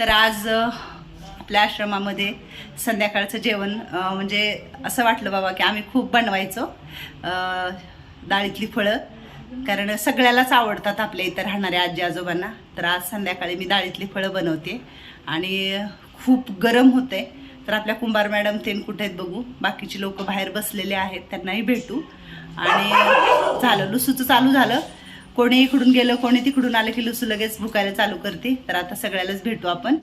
तर आज आपल्या आश्रमामध्ये संध्याकाळचं जेवण म्हणजे असं वाटलं बाबा की आम्ही खूप बनवायचो डाळीतली फळं. कारण सगळ्यालाच आवडतात आपल्या इथं राहणाऱ्या आजी आजोबांना. तर आज संध्याकाळी मी डाळीतली फळं बनवते. आणि खूप गरम होते तर आपल्या कुंभार मॅडम ते कुठे आहेत बघू. बाकीची लोक बाहेर बसलेले आहेत त्यांनाही भेटू. आणि झालं लुसूचं चालू झालं. कोणी इकडून गेलं कोणी तिकडून आलं की लुसू लगेच भुकायला चालू करते तर आता सगळ्यालाच भेटू आपण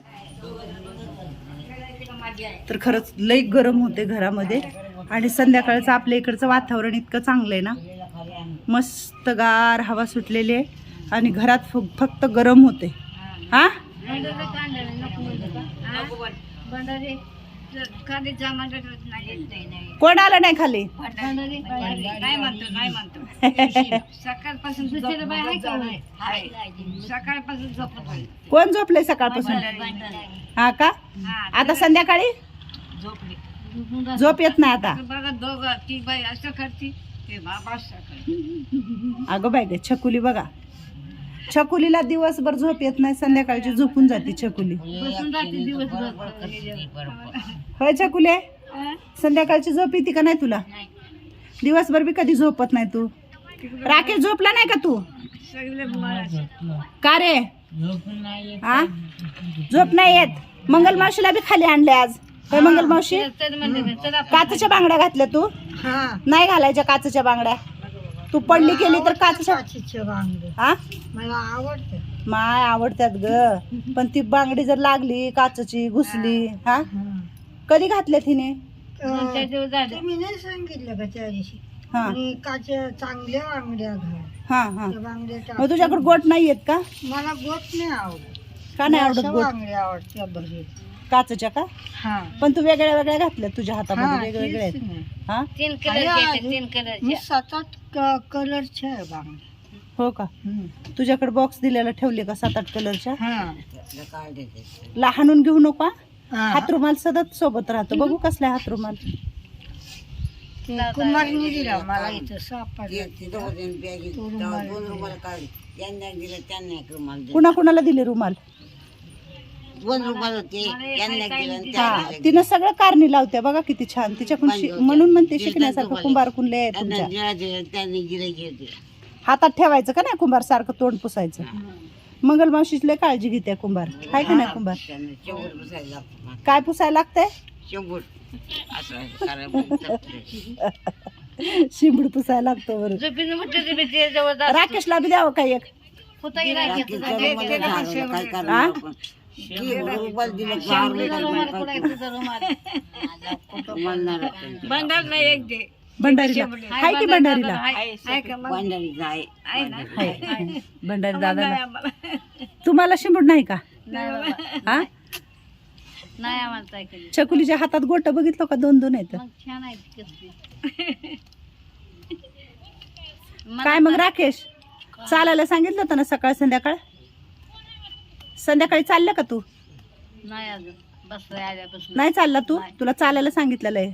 तर खरंच लई गरम होते घरामध्ये आणि संध्याकाळचं आपल्या इकडचं वातावरण इतकं चांगलं आहे ना मस्त गार हवा सुटलेली आहे आणि घरात फ- फक्त गरम होते हा कोण आलं नाही खाली? काय म्हणतो काय म्हणतो? सकाळपासून आहे नाही? आहे. सकाळपासून झोपत आहे. कोण झोपलंय सकाळपासून? हा का? हा, आता संध्याकाळी? झोपली. झोप येत नाही आता. बघा दोघं ती बाई असं करते ते बाबा असं करते. अगं बाय ग छकुली बघा. छकुलीला दिवसभर झोप येत नाही संध्याकाळची झोपून जाते छकुली. बसून राहते दिवसभर. होय छकुले? संध्याकाळची झोप येते का नाही तुला? दिवसभर बी कधी झोपत नाही तू. राकेश झोपला नाही का तू? का रे? हा झोप नाही येत. मंगल मावशीला बी खाली आणले आज. काय मंगल मावशी? तर म्हणते चला काचच्या बांगड्या घातल्या तू? नाही घालायच्या काचच्या बांगड्या? तू पडली केली तर काचच्या हा मला आवडते. माय आवडत्यात ग. पण ती बांगडी जर लागली काचची घुसली हा? कधी घातल्या तिने नाही सांगितलं का त्या दिवशी हा. आणि काच्या चांगल्या बांगड्या घाल हा हा. त्या बांगड्या टाक. मग तुझ्याकडे गोट नाही येत का? मला गोट नाही आवडत. का नाही आवडत गोट? बांगड्या आवडत्या काचच्या का? हा. पण तू वेगळ्या वेगळ्या घातल्या तुझ्या हातामध्ये वेगवेगळ्या आहेत. हा? तीन तीन कलर सात आठ कलरच्या आहे बांगड्या हो का? तुझ्याकडे बॉक्स दिलेला ठेवले का सात आठ कलरच्या हा. लहानून घेऊ नको हा? हा. हातरुमाल सतत सोबत राहतो. बघू कसला हातरुमाल. ते कुमारने दिला मला इथं सापडला. तो रुमाल कुणा कुणाला दिले रुमाल? हा तिनं सगळं कारणी लावते बघा किती छान. तिच्याकडून म्हणून म्हणते शिकण्यासारखं कुंभार कुंडले आहे तुमच्या. हातात ठेवायचं का नाही कुंभार? सारखं तोंड पुसायचं. मंगल मावशीच लय काळजी घेते कुंभार. काय का नाही कुंभार? काय पुसायला लागतंय? शिंबूड पुसायला लागतो राकेशला बी द्यावं काय एक. हा? एक दे. भंडारीला. हाय की? आहे भंडारी दादा तुम्हाला शिंबूड नाही का. हा? नाही आम्हाला काय छकुलीच्या हातात गोट बघितलं का? दोन दोन आहेत. मग छान आहे ती कसली. काय मग राकेश? चालायला सांगितलं होतं ना सकाळ संध्याकाळ? संध्याकाळी चाललं का तू? नाही अजून. बसलाय आल्यापासून. नाही चालला तू? तुला चालायला सांगितलेलं आहे.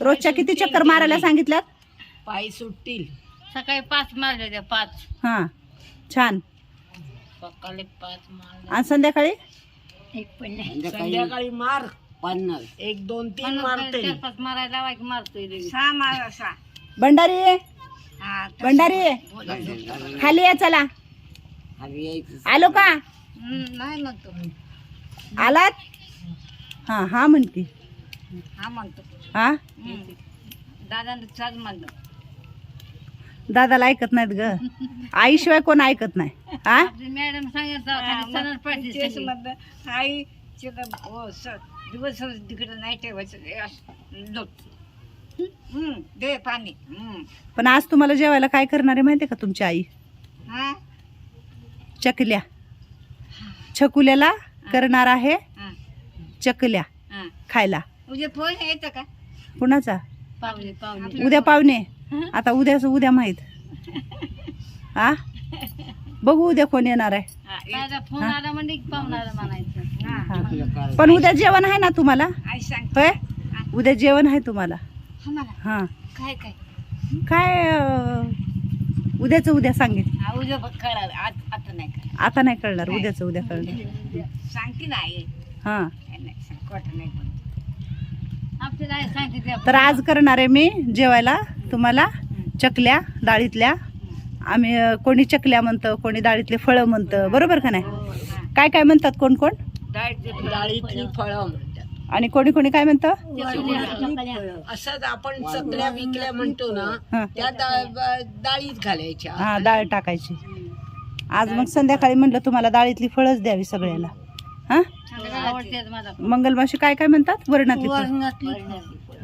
रोजच्या किती चक्कर मारायला सांगितल्यात? पायी सुटतील. सकाळी पाच मारले त्या पाच. हा. छान. सकाळी पाच मारले. आणि संध्याकाळी? एक पण नाही. संध्याकाळी मार. पन्नास. एक दोन तीन मारते. चार पाच मारायला लावा की मारतोय सहा मारा सहा भंडारी हा भंडारी खाली या चला. आलो का? नाही म्हणतो. आलात? हा हा म्हणती. हा म्हणतो. हा? दादाने चाल म्हणलं दादाला ऐकत नाहीत ग. आईशिवाय कोण ऐकत नाही. हा? मॅडम सांगितलं आई हो सर दिवस तिकडे नाही ठेवायचं हे असं लोट. हम्म, दे पाणी. हम्म. पण आज तुम्हाला जेवायला काय करणार आहे माहितीये का तुमची आई? हा? चकल्या. छकुल्याला करणार आहे हा, चकल्या. खायला. उद्या फोन येतं का? कुणाचा? उद्या पाहुणे. आता उद्याच उद्या माहीत. हा बघू उद्या कोण येणार आहे. फोन आला म्हणजे पाहुणारा म्हणायचं. पण उद्या जेवण आहे ना तुम्हाला? होय? उद्या जेवण आहे तुम्हाला. हा. काय काय? उद्याच उद्या सांगेल हा, उद्या आता नाही आता नाही कळणार उद्याच उद्या कळणार. सांगते हां. तर आज करणार आहे मी जेवायला तुम्हाला चकल्या डाळीतल्या. आम्ही कोणी चकल्या म्हणतं कोणी डाळीतले फळं म्हणतं. बरोबर का नाही? हा. काय काय म्हणतात कोण कोण? डाळीतली फळं. म्हणतात. आणि कोणी कोणी काय म्हणतं? असंच आपण चकल्या विकल्या म्हणतो ना त्या डाळीत घालायच्या. हां डाळ टाकायची. आज मग संध्याकाळी म्हणलं तुम्हाला डाळीतली फळंच द्यावी सगळ्याला. हां? मंगलमाशी काय काय म्हणतात? वरणातली हां.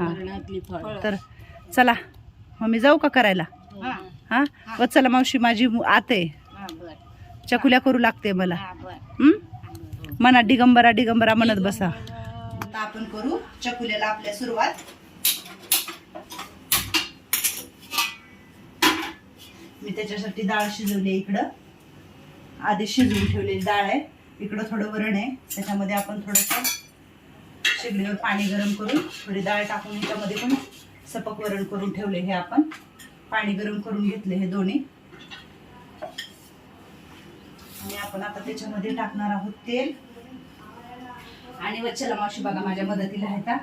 वरणातली तर चला मग मी जाऊ का करायला? हां. व चला मावशी माझी आते. चकुल्या करू लागते मला? म्हणा डिगंबरा डिगंबरा म्हणत बसा. आपण करू चकुल्याला आपल्या सुरुवात. मी त्याच्यासाठी डाळ शिजवली इकडं. आधी शिजवून ठेवलेली डाळ आहे. इकडं थोडं वरण आहे. त्याच्यामध्ये आपण थोडंसं शेगडीवर पाणी गरम करून थोडी डाळ टाकून त्यामध्ये पण सपक वरण करून ठेवले हे आपण. पाणी गरम करून घेतले हे दोन्ही. आणि आपण आता त्याच्यामध्ये टाकणार आहोत तेल. आणि वच्छला मावशी बघा माझ्या मदतीला आहेत का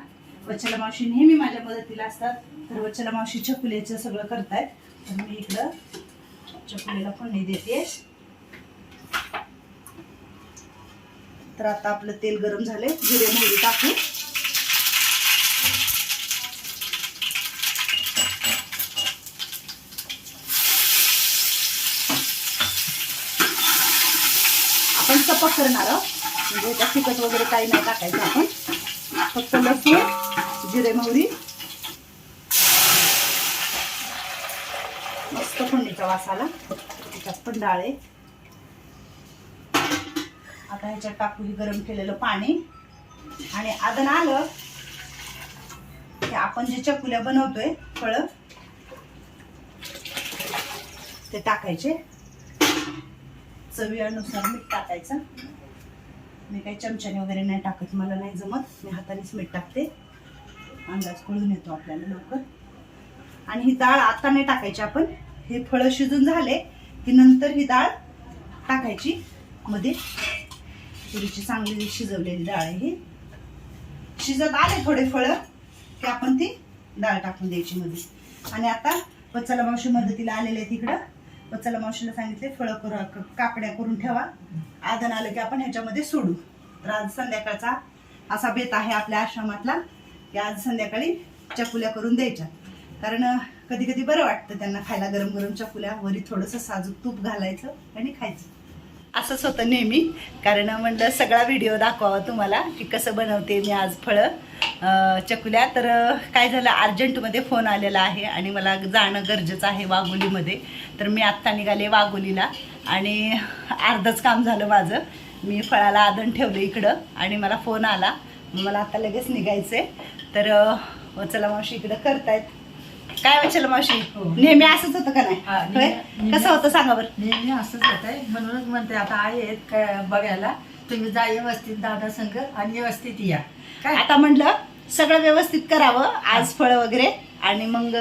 वच्छला मावशी नेहमी माझ्या मदतीला असतात. तर वच्छला मावशी चकुल्याचं सगळं करतायत. तर मी इकडं चकुलीला फोडणी देते. तर आता आपलं तेल गरम झाले जिरे मोहरी टाकू आपण चपक करणार आहोत. म्हणजे त्या तिखट वगैरे काही नाही टाकायचं आपण. फक्त लसूण जिरे मोहरी. मस्त फोडणीचा वास आला. त्याच्यात पण डाळे आता ह्याच्यात टाकू हे गरम केलेलं पाणी. आणि आदन आलं की आपण जे चकुल्या बनवतोय फळ ते टाकायचे. चवीनुसार मीठ टाकायचं. मी काही चमच्याने वगैरे नाही टाकत मला नाही जमत. मी हातानेच मीठ टाकते. अंदाज कळून येतो आपल्याला लवकर. आणि ही डाळ आता नाही टाकायची आपण. हे फळं शिजून झाले की नंतर ही डाळ टाकायची. मध्ये तुरीची चांगली शिजवलेली डाळ आहे ही. शिजत आले थोडे फळं की आपण ती डाळ टाकून द्यायची मध्ये आणि आता पचला मावशी मदतीला आलेले आहेत इकडं. वत्सला मावशीला सांगितले फळं करू काकड्या करून ठेवा. आदन आलं की आपण ह्याच्यामध्ये सोडू. तर आज संध्याकाळचा असा बेत आहे आपल्या आश्रमातला की आज संध्याकाळी चकुल्या करून द्यायच्या. कारण कधी कधी बरं वाटतं त्यांना खायला गरम गरम चकुल्या वरी थोडंसं साजूक तूप घालायचं आणि खायचं. असंच होतं नेहमी. कारण म्हणलं सगळा व्हिडिओ दाखवावा तुम्हाला की कसं बनवते मी आज फळं. चकुल्या तर काय झालं अर्जंटमध्ये फोन आलेला आहे आणि मला जाणं गरजेचं आहे वाघोलीमध्ये. तर मी आत्ता निघाले वाघोलीला आणि अर्धच काम झालं माझं. मी फळाला आदण ठेवलं इकडं आणि मला फोन आला. मग मला आता लगेच निघायचं आहे तर चला मावशी इकडं करतायत. काय वचला मावशी? नेहमी असंच होतं का हो. हा, नाही? कसं होतं सांगा बरं. नेहमी असंच होत आहे म्हणूनच म्हणते आता आहेत काय बघायला तुम्ही जा व्यवस्थित दादा संघ आणि व्यवस्थित या. काय? आता म्हटलं सगळं व्यवस्थित करावं आज फळं वगैरे आणि मग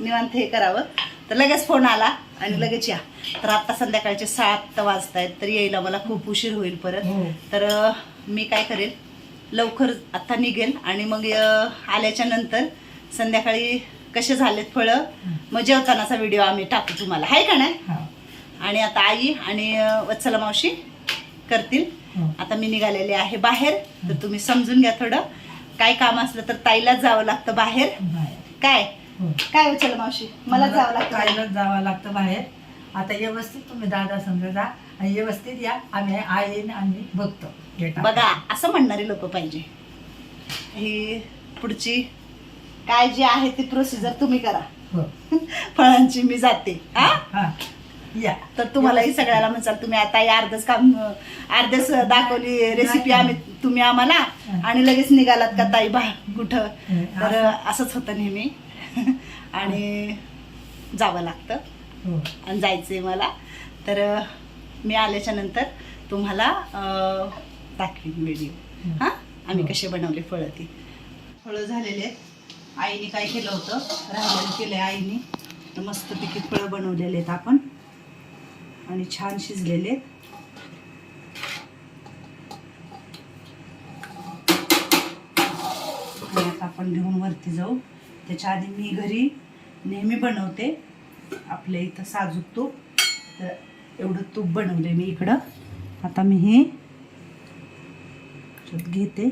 निवांत हे करावं. तर लगेच फोन आला आणि लगेच या. तर आता संध्याकाळचे सात वाजत आहेत तर यायला मला खूप उशीर होईल परत. हो. तर मी काय करेल लवकर आता निघेल आणि मग आल्याच्यानंतर संध्याकाळी कसे झालेत फळं? मग जेवतानाचा व्हिडिओ आम्ही टाकू तुम्हाला. आहे का नाही? हा. आणि आता आई आणि वत्सला मावशी करतील. हो. आता मी निघालेले आहे बाहेर. तर तुम्ही समजून घ्या थोडं. काय काम असलं तर ताईलाच जावं लागतं बाहेर. बाहेर. काय? हो. काय वत्सला मावशी? मला जावं लागतं. ताईलाच जावं लागतं बाहेर. आता व्यवस्थित तुम्ही दादा संघ जा आणि व्यवस्थित या. आम्ही आईन आम्ही बघतो. बघा असं म्हणणारे लोक पाहिजे. ही पुढची काय जी आहे ती प्रोसिजर तुम्ही करा. हो. फळांची मी जाते. हा? हा. या. तर तुम्हालाही सगळ्याला म्हणसाल तुम्ही आता या अर्धच काम अर्धच दाखवली रेसिपी आम्ही तुम्ही आम्हाला आणि लगेच निघालात का ताई बा कुठं? तर असंच होतं नेहमी. आणि जावं लागतं. हो. आणि जायचंय मला. तर मी आल्याच्यानंतर तुम्हाला दाखवीन व्हिडिओ हां. आम्ही कसे बनवले फळं ती. फळं झालेले आहेत. आईने काय केलं होतं? राहिलेलं केलं आहे आईने. तर मस्त पिकी फळं बनवलेले आहेत आपण. आणि छान शिजलेले आता आपण घेऊन वरती जाऊ. त्याच्या आधी मी घरी नेहमी बनवते. आपल्या इथं साजूक तूप. तर एवढं तूप बनवले मी इकडं. आता मी हे घेते.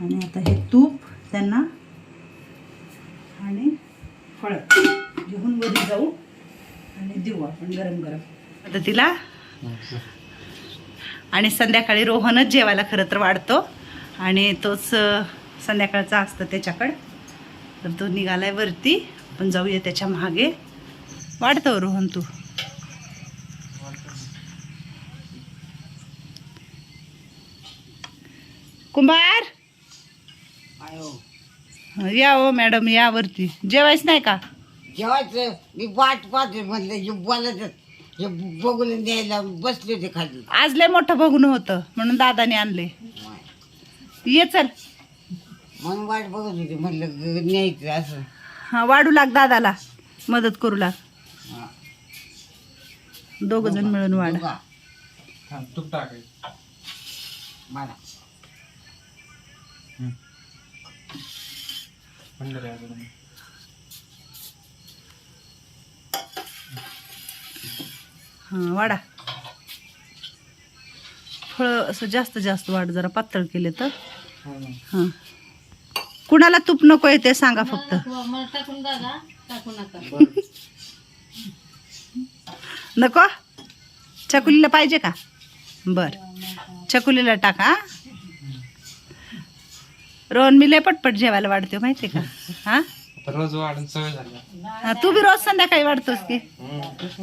आणि आता हे तूप त्यांना आणि फळं घेऊन वरी जाऊ आणि देऊ आपण गरम गरम. आता तिला आणि संध्याकाळी रोहनच जेवायला खरं तर वाढतो. आणि तोच संध्याकाळचा असतं त्याच्याकडं. तर तो निघालाय वरती. आपण जाऊया त्याच्यामागे. वाढतो रोहन तू. कुंभार. या हो मॅडम या वरती. जेवायच नाही का? जेवायचं. मी वाट पाहते म्हणलं हे बोलत हे बघून न्यायला बसले होते खाली. आज लय मोठं बघून होतं म्हणून दादाने आणले. ये चल. म्हणून वाट बघत होते म्हणलं ग- न्यायचं असं. हा वाढू लाग दादाला. मदत करू लाग. हा. दोघ जण मिळून वाढ. बघा, तूप टाकायचं मला. पंढरी अजून हा वाडा फळं असं जास्त जास्त वाढ जरा पातळ केले तर. हां कुणाला तूप नको ते सांगा फक्त. नको. चकुलीला पाहिजे का? बर. चकुलीला टाका रोहन मी लय पटपट जेवायला वाढते माहिती का? हा? आता रोज वाढून सवय झाली हा, तू बी रोज संध्याकाळी वाढतोस की.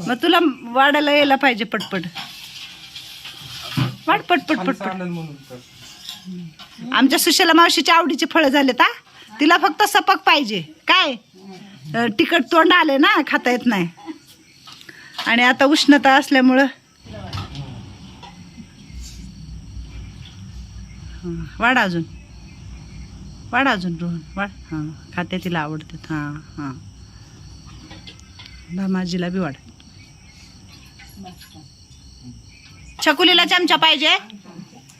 मग तुला वाढायला यायला पाहिजे पटपट. वाढ पटपट पटपट. आमच्या सुशेला मावशीच्या आवडीची फळं झालेत हा? तिला फक्त सपक पाहिजे. काय? अं, तिखट तोंड आले ना खाता येत नाही. आणि आता उष्णता असल्यामुळं. हं, वाढ अजून. वाढ अजून रोहन वाढ. हां खाते तिला आवडतात हां हां. भामाजीला बी वाढ. छकुलीला चमचा पाहिजे?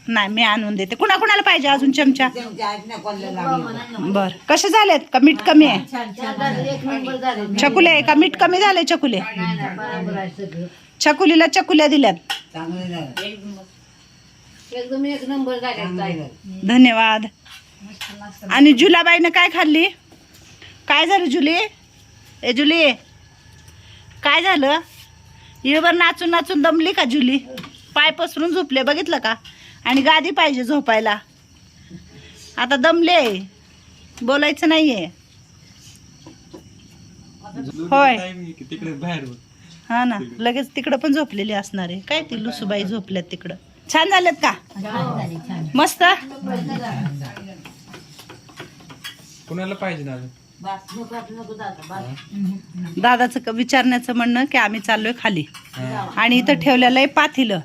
नाही मी आणून देते. कुणा कुणाला पाहिजे अजून चमचा? बर. कसे झालेत? का मीठ कमी आहे? चकुले का? मीठ कमी झाले चकुले चकुलीला चकुल्या दिल्यात. चांगलं झालं. एकदम एक नंबर चांगलं झालं. धन्यवाद. आणि जुलाबाईनं काय खाल्ली? काय झालं जुली? ए जुली. काय झालं? इळभर नाचून नाचून दमली का जुली? पाय पसरून झोपले बघितलं का? आणि गादी पाहिजे झोपायला. आता दमले. बोलायचं नाहीये. होय. तिकडे बाहेर होत हा ना लगेच तिकडं पण झोपलेली असणार आहे. काय ती लुसूबाई झोपल्यात तिकडं. छान झालेत का? मस्त? कुणाला पाहिजे ना अजून दादाचं क- विचारण्याचं म्हणणं की आम्ही चाललोय खाली. आणि इथं ठेवलेलं आहे पाथिलं.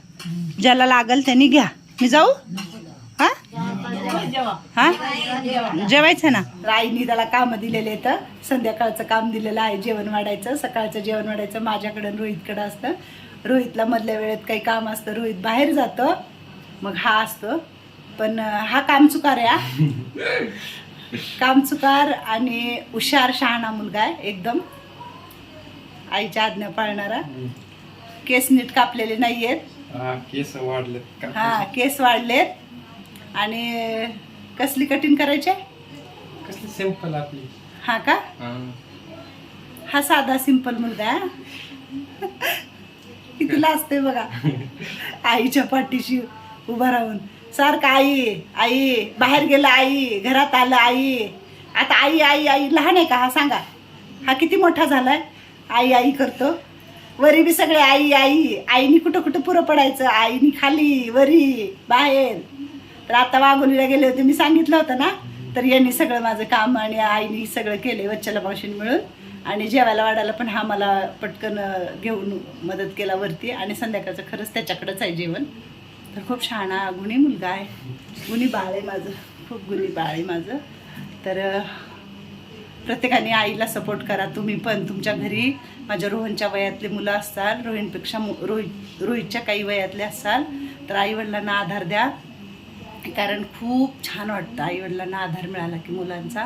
ज्याला लागल त्यांनी घ्या. मी जाऊ? हा? हा? जेवायचं ना? आईनी त्याला काम दिलेले तर संध्याकाळचं काम दिलेलं आहे जेवण वाढायचं. सकाळचं जेवण वाढायचं माझ्याकडं आणि रोहितकडं असतं. रोहितला मधल्या वेळेत काही काम असतं रोहित बाहेर जातं. मग हा असतो. पण अं, हा कामचुकार आहे हा. कामचुकार आणि हुशार शहाणा मुलगा आहे एकदम. आईच्या आज्ञा पाळणारा. केस नीट कापलेले नाही आहेत हा केस वाढले हा केस वाढलेत. आणि कसली कटिंग करायचे? कसली सिंपल आपली. हा का? हा. हा साधा सिंपल मुलगा आहे. किती लाजते बघा. आईच्या पाठीशी उभा राहून. सारखं आई आई बाहेर गेलं आई घरात आलं आई. आता आई आई आई लहान आहे का? हा सांगा. हा किती मोठा झालाय? आई आई करतो. वरी बी सगळे आई आई. आईनी कुठं कुठं पुरं पडायचं? आईनी खाली वरी बाहेर. तर आता वाघोलीला गेले होते. मी सांगितलं होतं ना तर यांनी सगळं माझं काम आणि आईनी सगळं केलं वच्छला मावशीने मिळून. आणि जेवायला वाढायला पण हा मला पटकन घेऊन मदत केला वरती. आणि संध्याकाळचं खरंच त्याच्याकडंच आहे जेवण. तर खूप शहाणा गुणी मुलगा आहे. गुणी बाळ आहे माझं. खूप गुणी बाळ आहे माझं. तर प्रत्येकाने आईला सपोर्ट करा. तुम्ही पण तुमच्या घरी माझ्या रोहनच्या वयातले मुलं असाल रोहिणपेक्षा मु- रोहित रोहितच्या काही वयातले असाल तर आईवडिलांना आधार द्या. कारण खूप छान वाटतं आईवडिलांना आधार मिळाला की मुलांचा.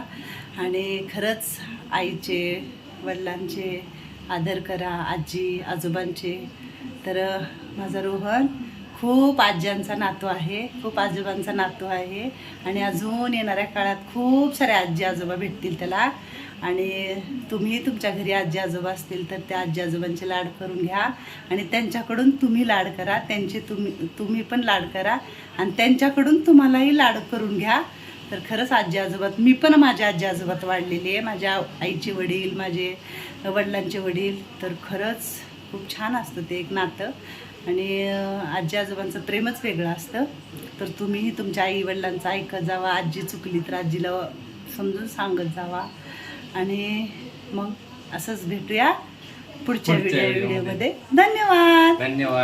आणि खरंच आईचे वडिलांचे आदर करा आजी आजोबांचे. तर माझा रोहन खूप आज्यांचा नातू आहे खूप आजोबांचा नातू आहे आणि अजून येणाऱ्या काळात खूप सारे आजी आजोबा भेटतील त्याला. आणि तुम्ही तुमच्या घरी आजी आजोबा असतील तर त्या आजी आजोबांचे लाड करून घ्या आणि त्यांच्याकडून तुम्ही लाड करा त्यांचे तुम्ही तुम्ही पण लाड करा आणि त्यांच्याकडून तुम्हालाही लाड करून घ्या. तर खरंच आजी आजोबात मी पण माझ्या आजी आजोबात वाढलेली आहे. माझ्या आईचे वडील माझे वडिलांचे वडील. तर खरंच खूप छान असतं ते एक नातं. आणि आजी आजोबांचं प्रेमच वेगळं असतं. तर तुम्हीही तुमच्या आई वडिलांचं ऐकत जावा. आजी चुकली तर आजीला समजून सांगत जावा. आणि मग असंच भेटूया पुढच्या व्हिडिओ. व्हिडिओमध्ये धन्यवाद! धन्यवाद!